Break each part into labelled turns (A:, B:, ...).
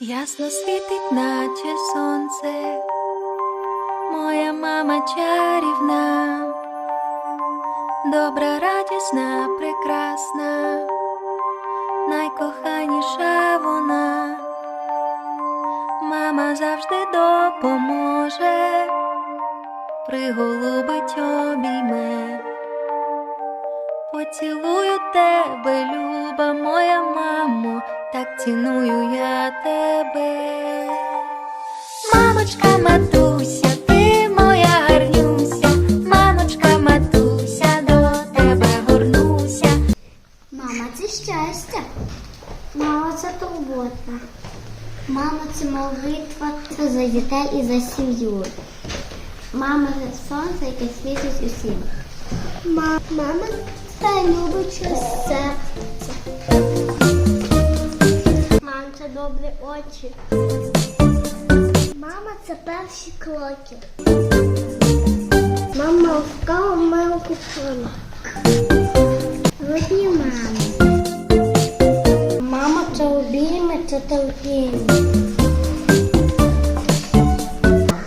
A: Ясно світить, наче сонце, моя мама чарівна, добра, радісна, прекрасна, найкоханіша вона, мама завжди допоможе, приголубить обійме. Поцілую тебе, люба моя мамо, так ціную я тебе. Мамочка, матуся, до тебе
B: щастя. Мама це турбота. Мама це молитва це за дітей і за сім'ю. Мама це сонце, яке світить усім. Мама це любиче серце. Мама це добрі очі. Мама це перші кроки. Мама вкала мою купила. Родні мами. Мама це обійми, це терпіння.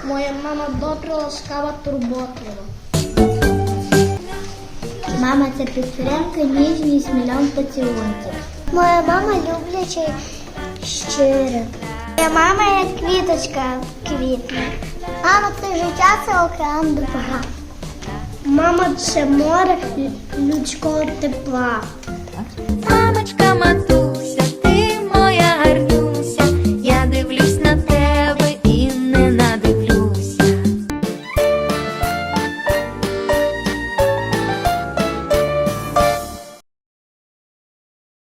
B: Моя мама добра, ласкава, турботлива. Мама це підтримка, ніжність, мільйон поцілунків. Моя мама любляча і щира. Моя мама як квіточка квітне. Мама це життя, це океан добра. Мама це море людського тепла.
A: Мамочка.